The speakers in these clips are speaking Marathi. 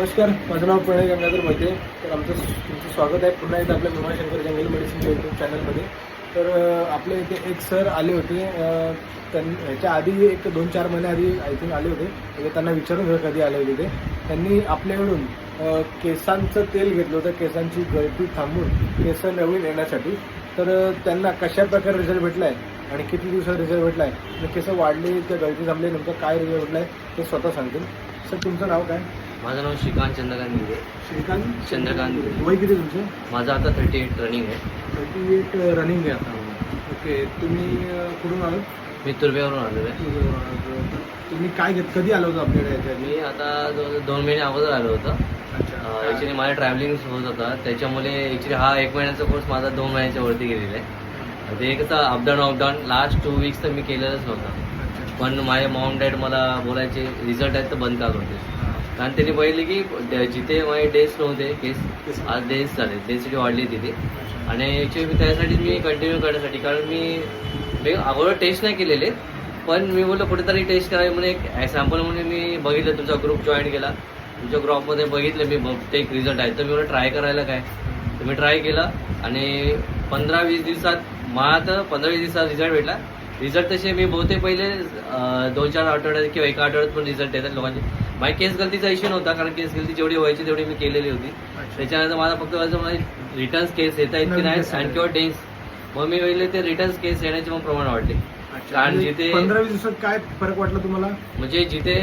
नमस्कार माझं नाव प्रणय गंगाधर मोहिते तर आमचं तुमचं स्वागत आहे. पुन्हा एकदा आपल्या भीमाशंकर जंगल मेडिसिनच्या यूट्यूब चॅनलमध्ये. तर आपले आपल्या इथे एक सर आले होते. त्यां ह्याच्या आधी एक दोन चार महिने आधी आय थिंक आले होते. म्हणजे त्यांना विचारून घ्या कधी आले होते ते. त्यांनी आपल्याकडून केसांचं तेल घेतलं होतं. केसांची गळती थांबून केस नवीन येण्यासाठी. तर त्यांना कशा प्रकारे रिझल्ट भेटला आहे आणि किती दिवसात रिझल्ट भेटला आहे आणि केस वाढले त्या गळती थांबले नेमकं काय रिझल्ट भेटला आहे ते स्वतः सांगतील. सर तुमचं नाव काय? माझं नाव श्रीकांत चंद्रकांत गिरे श्रीकांत? चंद्रकांत गिरे. वय किती तुमचं? माझं आता थर्टी एट रनिंग आहे. थर्टी एट रनिंग आहे आता. ओके तुम्ही अं, कुठून आलात? मी तुर्ब्यावरून आलेलो आहे. तुम्ही काय घेत कधी आलं होतं आपल्याकडे मी आता दोन महिने अगोदर आलो होतो. ॲक्च्युली मला ट्रॅव्हलिंग होत होता. त्याच्यामुळे ॲक्च्युली हा एक महिन्याचा कोर्स माझा दोन महिन्याच्या वरती गेलेला आहे. ते कसं up down up down last two weeks तर मी केलेलंच नव्हतं. पण माझे मॉम डॅड मला बोलायचे रिझल्ट आहेत तर बंद का करते हा. कारण त्यांनी पहिले की जिथे माझे डेज नव्हते केस आज डेज झाले डेन्सिटी वाढली तिथे. आणि ॲक्च्युली त्यासाठी मी कंटिन्यू करण्यासाठी कारण मी मी अगोदर टेस्ट नाही केलेले पण मी बोललो कुठेतरी टेस्ट करावी म्हणून एक सॅम्पल म्हणून मी बघितलं तुमचा ग्रुप जॉईन केला. तुमच्या ग्रुपमध्ये बघितलं मी बघते एक रिझल्ट आहे. तर मी ट्राय करायला काय? तर मी ट्राय केला आणि पंधरा वीस दिवसात मला तर पंधरा वीस दिवसात रिझल्ट भेटला. रिझल्ट तसे मी बहुतेक पहिले दोन चार आठवड्यात किंवा एका आठवड्यात पण रिझल्ट येतात लोकांचे. माझी केस गलतीचा इश्यू नव्हता कारण केस गलती जेवढी व्हायची तेवढी मी केलेली होती. त्याच्यानंतर माझा फक्त माझे रिटर्न्स केस येत आहेत की नाही आणि किंवा डेन्स मग मी पहिले ते रिटर्न्स केस येण्याचे मग प्रमाण वाढले. कारण जिथे- पंधरा वीस दिवसात काय फरक वाटला तुम्हाला? म्हणजे जिथे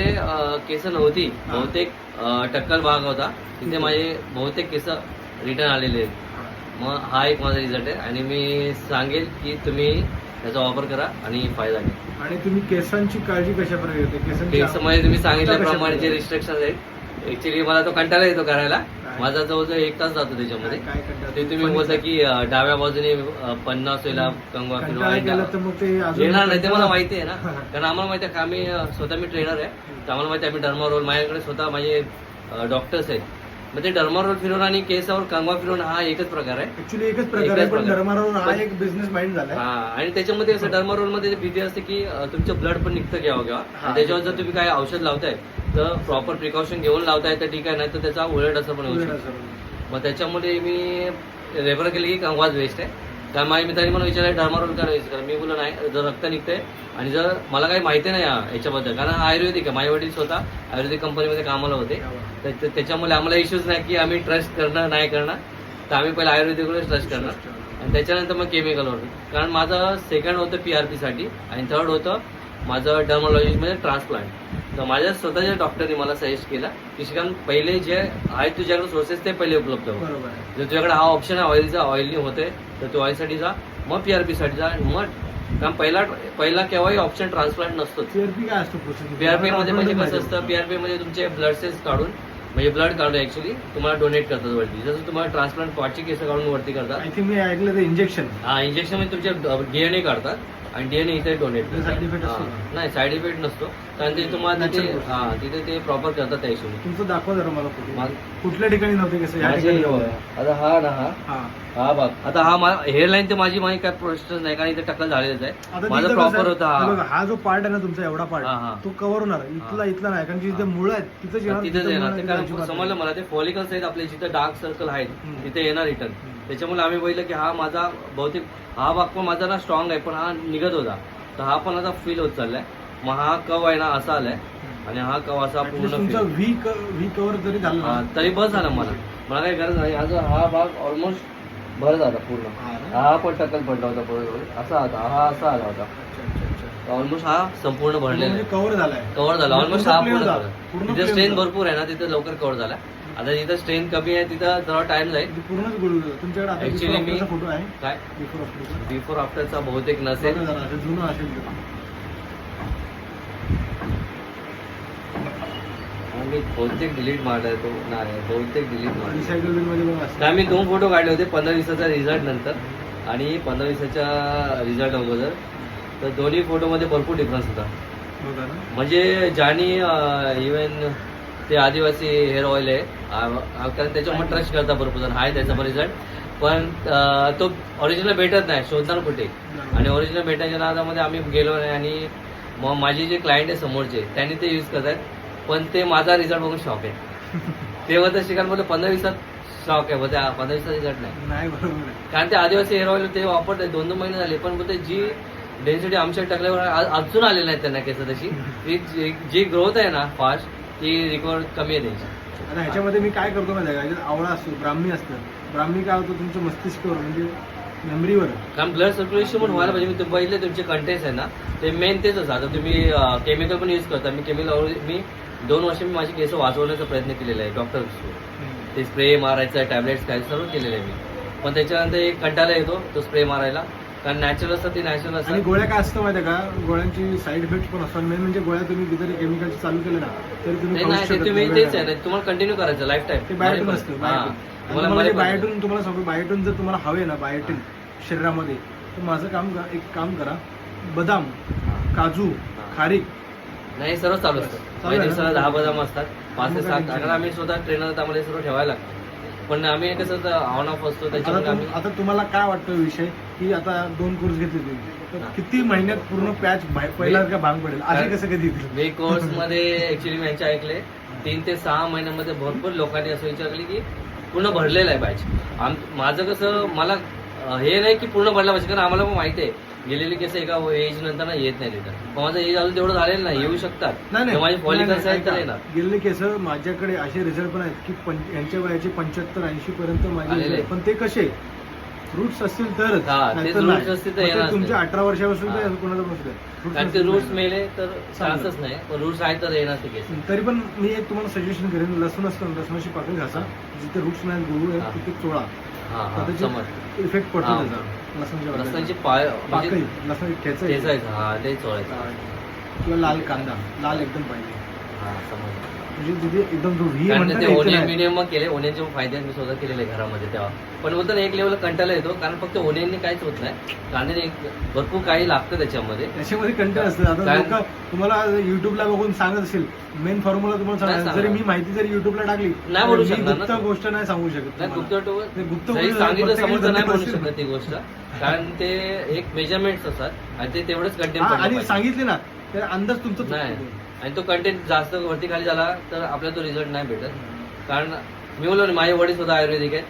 केस नव्हती. बहुतेक टक्कल भाग होता तिथे माझे बहुतेक केस रिटर्न आलेले आहेत. मग हा एक माझा रिझल्ट आहे. आणि मी सांगेल की तुम्ही त्याचा वापर करा आणि फायदा घ्या. आणि तुम्ही केसांची काळजी कशा प्रकारे घेते? केसांची केसमध्ये तुम्ही सांगितल्याप्रमाणे जे? रिस्ट्रिक्शन आहेत ऍक्च्युली मला तो कंटाळा येतो करायला? माझा जवळजवळ एक तास जातो त्याच्यामध्ये. काय कंटाळा? ते तुम्ही बोलता की अं, डाव्या बाजूने अं, पन्नास वेळेला कंगवा कंटाळा फिरवा केला तर मग ते अजून येणार नाही ते मला माहिती आहे ना. कारण आम्हाला माहिती आहे का आम्ही अं, स्वतः मी ट्रेनर आहे. तर आम्हाला माहिती आहे आम्ही डर्मा रोल माझ्याकडे स्वतः माझे डॉक्टर्स आहेत. मग ते डर्मा रोल फिरवून आणि केसावर कंगवा फिरवून हा एकच प्रकार आहे ऍक्च्युली एकच प्रकार आहे एकच पण प्रकार. धर्मारावर हा पण- एक बिझनेस माइंड झालाय हा आणि त्याच्यामध्ये असं डर्मा रोलमध्ये भीती असते की अं, तुमचं ब्लड पण निघतं घ्यावं हा. आणि त्याच्यावर जर तुम्ही काय औषध लावताय तर प्रॉपर प्रिकॉशन घेऊन लावताय तर ठीक आहे नाही तर त्याचा उलट असं पण होऊ शकतं. मग त्याच्यामध्ये मी रेफर केलं की कंगवाच बेस्ट आहे कारण माझ्या मित्रांनी मला विचारलं डर्मारोल करायचं कारण मी बोललो नाही जर रक्त निघतंय आणि जर मला काही माहिती नाही याच्याबद्दल कारण आयुर्वेदिक आहे. माझे वडील स्वतः आयुर्वेदिक कंपनीमध्ये कामाला होते. तर त्याच्यामुळे आम्हाला इश्यूज नाही की आम्ही ट्रस्ट करणार नाही करणार. तर आम्ही पहिले आयुर्वेदिकवरच ट्रस्ट करणार. आणि त्याच्यानंतर मग केमिकलवर कारण माझं सेकंड होतं पी आर पीसाठी आणि थर्ड होतं माझं डर्मोलॉजीमध्ये ट्रान्सप्लांट तर माझ्या स्वतःच्या डॉक्टरने मला सजेस्ट केला की श्रीकांत पहिले जे आहेत तुझ्याकडे सोर्सेस ते पहिले उपलब्ध हो. बरोबर आहे. जर तुझ्याकडे हा ऑप्शन आहे ऑइलचा ऑइलनी होते तर तू ऑइलसाठी जा मग पी आर पीसाठी जा आणि मग कारण पहिला पहिला केव्हाही ऑप्शन ट्रान्सप्लांट नसतो पीआरपी मध्ये म्हणजे कसं असतं? पीआरपी मध्ये तुमचे ब्लड सेल्स काढून म्हणजे ब्लड काढून ऍक्च्युली तुम्हाला डोनेट करतात वरती. जसं तुम्हाला ट्रान्सप्लांट पाठची केस काढून वरती करतात. आय थिंक मी ऐकलं ते इंजेक्शन हा इंजेक्शनमध्ये तुमचे डीएनए काढतात. आणि डीएनए इथे डोनेट ते side effect असतो? नाही साईड इफेक्ट नसतो. कारण ते तुम्हाला तिथे Natural process. हा तिथे ते प्रॉपर करतात त्या हिशोबाने. तुमचं दाखवा जरा मला मा- कुठल्या ठिकाणी नव्हते कसं? या माझे ठिकाणी नव्हते. आता हा ना हा. हा. हा बघ. आता हा हेअरलाईन तर माझी माझी काय प्रोसेस नाही कारण इथे टक्कल झालेलंच आहे. माझा तिथं प्रॉपर आहे, होता हे. बघा, जो पार्ट आहे ना तुमचा एवढा हा, हा. पार्ट तो कव्हर होणार. इथला इथला नाही कारण की जिथे हा. मुळ आहेत. तिथंच येणार तिथेच तिथं येणार. ते कारण समजलं मला. ते फॉलिकल्स आहेत आपले जिथे डार्क सर्कल आहेत. तिथे येणार रिटर्न. त्याच्यामुळे आम्ही बघितलं की हा माझा बहुतेक हा भाग पण माझा ना स्ट्रॉंग आहे पण हा निघत होता. तर हा पण आता फील होत चाललाय. मग हा कव आहे ना असा आलाय. आणि हा कव असा पूर्ण. व्ही व्ही जरी झाला तरी बस झालं मला. मला काही गरज नाही. आज हा भाग ऑलमोस्ट भर झाला पूर्ण. हा पण टक्कल पडला होता पूर्ण असा होता. हा असा आला होता. ऑलमोस्ट हा संपूर्ण भरलेला म्हणजे आहे. कव्हर झालाय. कव्हर झाला. म्हणजे ऑलमोस्ट पूर्ण हा पूर्ण झाला. तिथे स्ट्रेन. भरपूर आहे ना तिथे लवकर कव्हर झाला. आता जिथं स्ट्रेन कमी आहे तिथं थोडा टाइम जाईल. म्हणजे पूर्णच तुमच्याकडे before मी- फोटो आहे. काय? बिफोर आफ्टर बिफोर आफ्टरचा बहुतेक नसेल. जुनं असेल. मी बहुतेक डिलीट मारलाय तो नाही बहुतेक डिलीट मारला. तर आम्ही दोन फोटो काढले होते पंधरा दिवसाचा रिझल्ट नंतर. आणि पंधरा दिवसाच्या रिझल्ट अगोदर. तर दोन्ही फोटोमध्ये भरपूर डिफरन्स होता. ना? म्हणजे ज्यानी इवन ते आदिवासी हेअर ऑइल आहे कारण त्याच्यामुळे ट्रस्ट करता भरपूर जण आहे त्याचा रिझल्ट पण तो ओरिजिनल भेटत नाही शोधणार कुठे? आणि ओरिजिनल भेटायच्या नादामध्ये आम्ही गेलो नाही आणि मग माझे जे क्लायंट आहे समोरचे त्यांनी ते यूज करतात. पण ते माझा रिझल्ट बघून शॉक आहे. तेव्हा तर शिकायला बोललं पंधरा दिवसात स्टॉक आहे बोलते पंधरा दिवसात रिझल्ट नाही. कारण ते आदिवासी हेअर ऑइल ते वापरते दोन दोन महिने झाले पण बोलते जी डेन्सिटी आमच्या टाकल्यावर अजून आलेली नाही त्यांना केस तशी. ती जी- ग्रोथ आहे ना फास्ट ती रिकवर कमी आहे त्यांची. आता ह्याच्यामध्ये मी काय करतो माहिती आहे का? ह्याच्यात आवळा असतो ब्राह्मी असतं. ब्राह्मी काय होतं? तुमचं मस्तिष्कावर म्हणजे मेमरीवर. कारण ब्लड सर्क्युलेशन पण व्हायला पाहिजे. मी ते पहिले तुमचे कंटेंट्स आहे ना ते मेन तेच असं आता तुम्ही केमिकल पण यूज करता. मी केमिकल मी दोन वर्ष मी माझी केस वाचवण्याचा प्रयत्न केलेला आहे डॉक्टर ते स्प्रे मारायचा टॅबलेट्स काय सर्व केलेलं आहे मी. पण त्याच्यानंतर एक कंटाळा येतो तो स्प्रे मारायला. कारण नॅचरल असतं ते नॅचरल आणि गोळ्या काय असतं माहिती का? गोळ्यांची साईड इफेक्ट पण असतात. मेन म्हणजे गोळ्या तुम्ही किती केमिकलची चालू केले ना तरी तुम्ही नाही खाऊच नाही, ते शकत तुम्ही नाही. तेच आहे ना तुम्हाला कंटिन्यू करायचं लाईफ टाईम ते बायोटून असतं बायोटून तुम्हाला बायोटून तुम्हाला सांगतो बायोटून जर तुम्हाला हवे ना बायोटिन शरीरामध्ये तर माझं काम करा एक काम करा. बदाम काजू खारीक. नाही हे सर्व चालू असतं. चालू माझ्या आहे ना? दिवसाला दहा बदाम असतात पाच ते मग सात. आम्ही स्वतः ट्रेनर आम्हाला हे सर्व ठेवायला लागतं. पण आम्ही कसं ऑन ऑफ असतो त्याच्यामुळे आम्ही आता तुम्हाला काय वाटतं विषय? की आता दोन कोर्स घेतले तुम्ही. तर. किती महिन्यात पूर्ण पॅच पहिला का भांग पडेल? असे? कसं कधी मी कोर्समध्ये ऍक्च्युली मी यांचे ऐकले. तीन ते सहा महिन्यामध्ये भरपूर लोकांनी असं विचारले की पूर्ण भरलेलं आहे बॅच आम माझं कसं मला हे नाही की पूर्ण भरला पाहिजे कारण आम्हाला पण माहिती आहे. गेलेली केस एका एज नंतर ना येत नाही तिथं माझं एज अजून तेवढं झालेलं नाही येऊ शकतात. तर माझे नाही फॉलिकल्स आहेत तर ऐका. येणार. गेलेले केस माझ्याकडे असे रिझल्ट पण आहेत की यांच्या वयाचे पंच्याहत्तर ऐंशी पर्यंत माझे आलेले. पण ते कसे? रूट्स असतील तरच हा, ते नाहीतर roots नाही. असतील तर मग ते येणार तुमच्या नाही. अठरा वर्षापासून हा. ते कोणाला. Roots कारण ते नसतील रूट्स तर मेले तर. चान्सच नाही पण रूट्स आहेत तर येणार ते केस तरी पण मी एक तुम्हाला सजेशन करेन लसूण असतं लसणाची पाकळी घासा जिथे रूट्स नाही गुरु हा. आहेत तिथे चोळा हा तर त्याची इफेक्ट पडतो हा. त्याचा लसणाच्या लसणाची पाकळीचा. पाय पाकळी म्हणजे लसणाची ठेचा ठेचायचं हा ते चोळायचं किंवा लाल कांदा लाल एकदम पाहिजे हा समज म्हणजे तिथे एकदम जो व्ही कारण म्हणतात ते ना, इथे ओनियन नाही. मिनियम मग केले ओनियनचे फायदे मी स्वतः केलेले घरामध्ये तेव्हा पण बोलतो ना एक लेवल कंटाळा येतो कारण फक्त ओनियनने काहीच होत नाही एक भरपूर काही लागतं त्याच्यामध्ये त्याच्यामध्ये कंटेंट असतं आता लोक तुम्हाला युट्यूबला बघून सांगत असेल मेन फॉर्म्युला तुम्हाला नाही सांगणार. जरी मी माहिती जरी युट्यूबला टाकली नाही तर बोलू मी शकणार ना गुप्त तू. गोष्ट नाही सांगू शकत नाही तुम्हाला. गुप्त ते गुप्त गोष्ट सांगितलं प्रत्येकाला समोरचं नाही जमत शकत ती गोष्ट कारण ते एक मेजरमेंट असतात आणि ते तेवढंच हा, आणि कंटेंट सांगितले ना तर अंदाज तुमचा. नाही. आणि तो कंटेंट जास्त वरती खाली झाला तर आपल्याला तो रिझल्ट नाही भेटत. कारण मी बोललो ना माझे वडील स्वतः आयुर्वेदिक आहेत.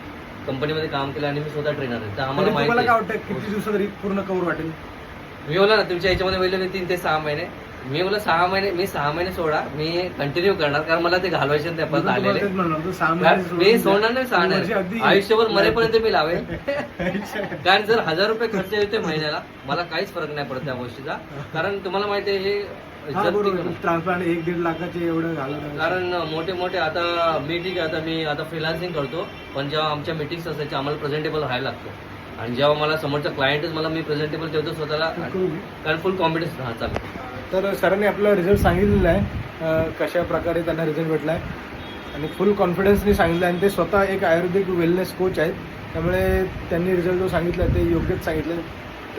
कंपनीमध्ये काम केलं आणि मी स्वतः ट्रेनर आहे. तर आम्हाला तुम्हाला माहिती काय आहे. वाटतं किती दिवसात पूर्ण कवर वाटेल? मी बोला ना तुमच्या याच्यामध्ये पहिले तीन ते सहा महिने मी बोला सहा महिने मी सहा महिने सोडा मी कंटिन्यू करणार कारण मला ते घालवायचे नाही परत आलेले. मी. सोडणार नाही सहा वर्षे नाही आयुष्यभर मरेपर्यंत मी लावेल. कारण जर हजार रुपये खर्च येते महिन्याला मला काहीच फरक नाही पडत त्या गोष्टीचा. कारण तुम्हाला माहिती आहे हे ट्रान्सप्लांट एक दीड लाखाचे एवढं घालत कारण मोठे मोठे आता मी ठीक आहे आता मी आता फ्रिलान्सिंग करतो पण जेव्हा आमच्या मिटिंग्स असायच्या आम्हाला प्रेझेंटेबल व्हायला लागतं. आणि जेव्हा मला समोरचा क्लायंटच मला मी प्रेझेंटेबल ठेवतो स्वतःला कारण फुल हा चालू तर सरांनी आपला रिझल्ट सांगितलेला आहे. कशा प्रकारे त्यांना रिझल्ट भेटला आहे आणि फुल कॉन्फिडन्सनी सांगितलं आणि ते स्वतः एक आयुर्वेदिक वेलनेस कोच आहेत. त्यामुळे त्यांनी रिझल्ट जो सांगितला ते योग्यच सांगितलं.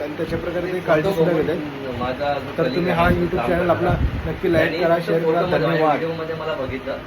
आणि त्याच्या प्रकारे ते काळजी सुद्धा घेत आहेत तर तुम्ही हा YouTube चॅनल आपला नक्की like करा, share करा. धन्यवाद. मला बघितलं.